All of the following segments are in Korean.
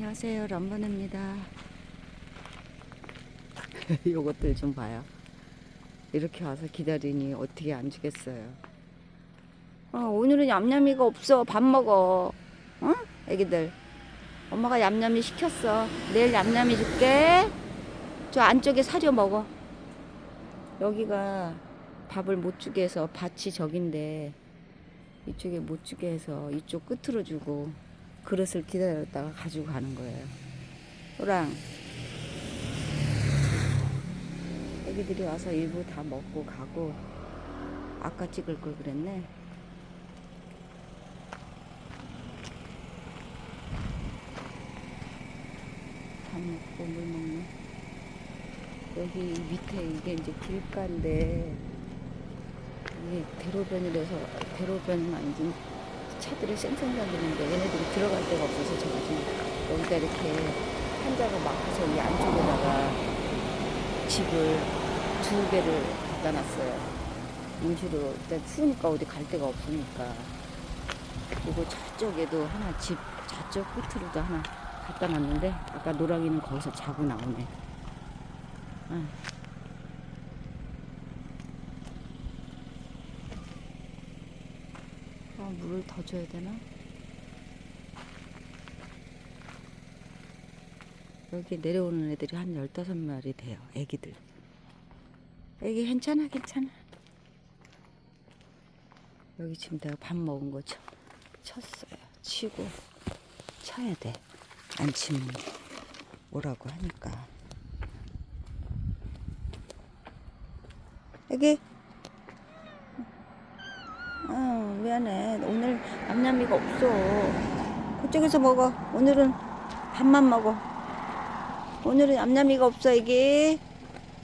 안녕하세요 람버입니다. 요것들 좀 봐요. 이렇게 와서 기다리니 어떻게 안 주겠어요? 어, 오늘은 얌얌이가 없어. 밥 먹어. 응? 애기들. 엄마가 얌얌이 시켰어. 내일 얌얌이 줄게. 저 안쪽에 사료 먹어. 여기가 밥을 못 주게 해서 밭이 저긴데 이쪽에 못 주게 해서 이쪽 끝으로 주고 그릇을 기다렸다가 가지고 가는 거예요. 호랑 애기들이 와서 일부 다 먹고 가고 아까 찍을 걸 그랬네. 밥 먹고 물 먹네. 여기 밑에 이게 이제 길가인데 이게 대로변이라서 대로변은 아니지 차들이 쌩쌩 다니는데 얘네들이 들어갈 데가 없어서 제가 지금 여기다 이렇게 한자가 막혀서 이 안쪽에다가 집을 두 개를 갖다 놨어요. 임시로 일단 추우니까 어디 갈 데가 없으니까 그리고 저쪽에도 하나 집 저쪽 끝으로도 하나 갖다 놨는데 아까 노랑이는 거기서 자고 나오네. 아. 아, 물을 더 줘야 되나? 여기 내려오는 애들이 한 15마리 돼요. 애기들. 애기 괜찮아, 괜찮아. 여기 지금 내가 밥 먹은 거 쳐, 쳤어요. 치고 쳐야 돼. 안 치면 오라고 하니까. 애기. 어, 미안해. 오늘 얌얌이가 없어. 그쪽에서 먹어. 오늘은 밥만 먹어. 오늘은 얌얌이가 없어, 이게.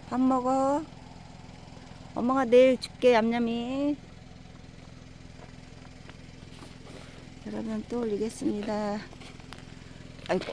밥 먹어. 엄마가 내일 줄게, 얌얌이. 여러분, 또 올리겠습니다. 아이고.